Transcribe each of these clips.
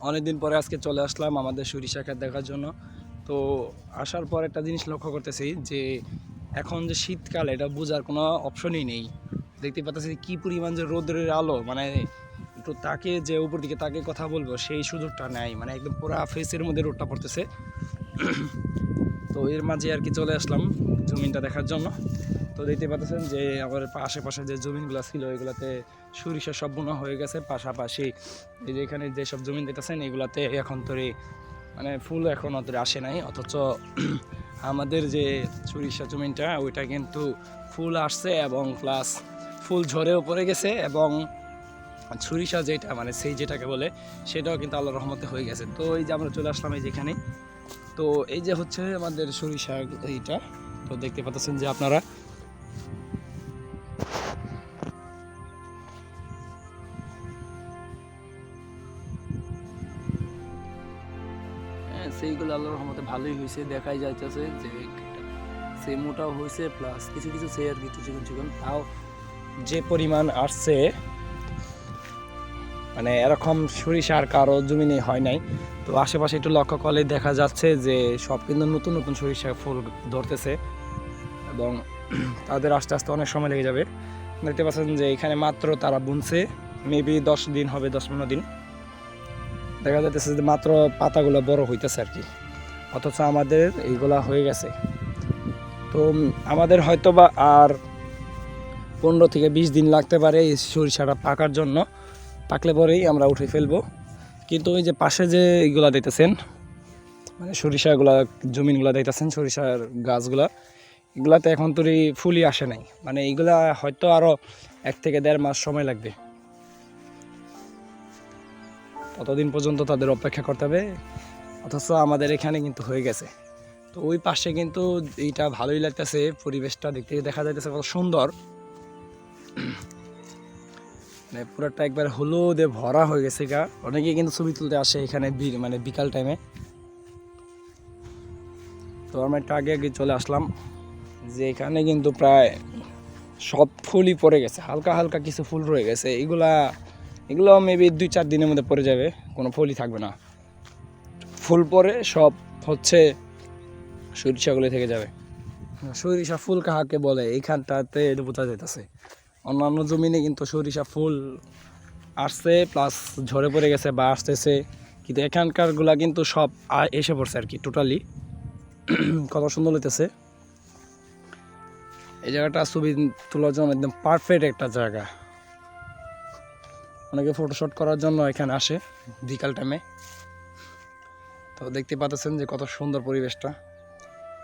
অনেকদিন পরে আজকে চলে আসলাম আমাদের সরিষা ক্ষেত দেখার জন্য। তো আসার পর একটা জিনিস লক্ষ্য করতেছি যে এখন যে শীতকাল, এটা বোঝার কোনো অপশনই নেই। দেখতে পাচ্ছি কি পরিমাণ যে রোদের আলো মানে একটু তাকে যে উপর দিকে তাকে কথা বলব, সেই সুযোগটা নেই। মানে একদম পুরা ফেসের মধ্যে রোদটা পড়তেছে। তো এর মাঝে আর কি চলে আসলাম জমিনটা দেখার জন্য। তো দেখতে পাচ্ছেন যে আমার আশেপাশে যে জমিনগুলো ছিল, এগুলাতে সরিষা সব বোনা হয়ে গেছে। পাশাপাশি এই যে এখানে যেসব জমিন দেখতেছেন, এগুলাতে এখন তোরে মানে ফুল এখন অত আসে নাই। অথচ আমাদের যে সরিষা জমিনটা, ওইটা কিন্তু ফুল আসছে এবং প্লাস ফুল ঝরেও পড়ে গেছে এবং সরিষা যেটা মানে সেই যেটাকে বলে, সেটাও কিন্তু আল্লাহ রহমতে হয়ে গেছে। তো এই যে আমরা চলে আসলাম এই যেখানে তো এই যে হচ্ছে আমাদের সরিষা এইটা, তো দেখতে পাচ্ছেন যে আপনারা সেইগুলো আল্লাহর রহমতে ভালোই হয়েছে, দেখাই যাইতেছে যে সে মোটাও হয়েছে প্লাস কিছু কিছু সে আর কিছু চিকন চিকন। তাও যে পরিমাণ আসছে মানে এরকম সরিষার কারও জমিনে হয় নাই। তো আশেপাশে একটু লক্ষ্য করলে দেখা যাচ্ছে যে সব কিন্তু নতুন নতুন সরিষা ফুল ধরতেছে এবং তাদের আস্তে আস্তে অনেক সময় লেগে যাবে। দেখতে পাচ্ছেন যে এখানে মাত্র তারা বুনছে মেবি দশ দিন হবে, দশ পনেরো দিন। দেখা যাচ্ছে যে মাত্র পাতাগুলো বড় হইতেছে আর কি। অথচ আমাদের এইগুলা হয়ে গেছে। তো আমাদের হয়তো বা আর পনেরো থেকে বিশ দিন লাগতে পারে এই সরিষাটা পাকার জন্য। পাকলে পরেই আমরা উঠে ফেলব। কিন্তু ওই যে পাশে যে এইগুলা দিতেছেন মানে সরিষাগুলা, জমিনগুলা দিতেছেন, সরিষার গাছগুলা, এগুলাতে এখন তোরই ফুলই আসে নাই। মানে এইগুলা হয়তো আরও এক থেকে দেড় মাস সময় লাগবে। ততদিন পর্যন্ত তাদের অপেক্ষা করতে হবে। অথচ আমাদের এখানে কিন্তু হয়ে গেছে। তো ওই পাশে কিন্তু এইটা ভালোই লাগতেছে, পরিবেশটা দেখতে দেখা যাইতেছে কত সুন্দর। মানে পুরোটা একবার হলুদে ভরা হয়ে গেছে গা। অনেকে কিন্তু ছবি তুলতে আসে এখানে মানে বিকাল টাইমে তো আমরা একটু আগে আগে চলে আসলাম, যে এখানে কিন্তু প্রায় সব ফুলই পড়ে গেছে। হালকা হালকা কিছু ফুল রয়ে গেছে। এগুলা এগুলো মেবি দুই চার দিনের মধ্যে পড়ে যাবে, কোনো ফুলই থাকবে না। ফুল পরে সব হচ্ছে সরিষাগুলো থেকে যাবে। সরিষা ফুল কাহাকে বলে? এইখানটাতে এটা বোঝা যাইতেছে। অন্যান্য জমিনে কিন্তু সরিষা ফুল আসছে প্লাস ঝরে পড়ে গেছে বা আসতেছে। কিন্তু এখানকারগুলা কিন্তু সব এসে পড়ছে আর কি টোটালি কত সুন্দর হইতেছে। এই জায়গাটা ছবি তোলার জন্য একদম পারফেক্ট একটা জায়গা। অনেকে ফটোশ্যুট করার জন্য এখানে আসে বিকাল টাইমে তো দেখতে পাচ্ছেন যে কত সুন্দর পরিবেশটা।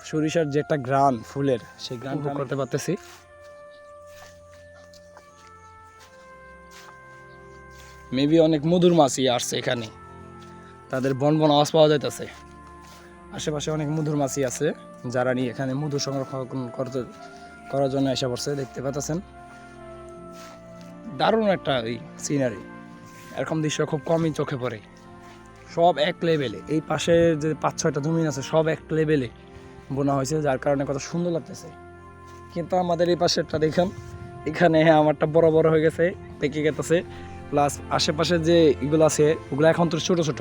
সরিষার যে একটা গ্রান ফুলের সেই গ্রান করতে পারতেছি। মেবি অনেক মধুর মাছই আসছে এখানে। তাদের বন বন আওয়াজ পাওয়া যাইতেছে। আশেপাশে অনেক মধুর মাছি আছে যারা নিয়ে এখানে মধু সংরক্ষণ করতে করার জন্য এসে পড়ছে দেখতে পাচ্ছেন। দারুণ একটা এই সিনারি এরকম দৃশ্য খুব কমই চোখে পড়ে। সব এক লেভেলে এই পাশে যে পাঁচ ছয়টা জমিন আছে, সব এক লেভেলে বোনা হয়েছে, যার কারণে কত সুন্দর লাগতেছে। কিন্তু আমাদের এই পাশেরটা দেখেন, এখানে হ্যাঁ আমারটা বড় বড় হয়ে গেছে, পেকে গেতেছে। প্লাস আশেপাশে যে এগুলো আছে, ওগুলো এখন তো ছোটো ছোট।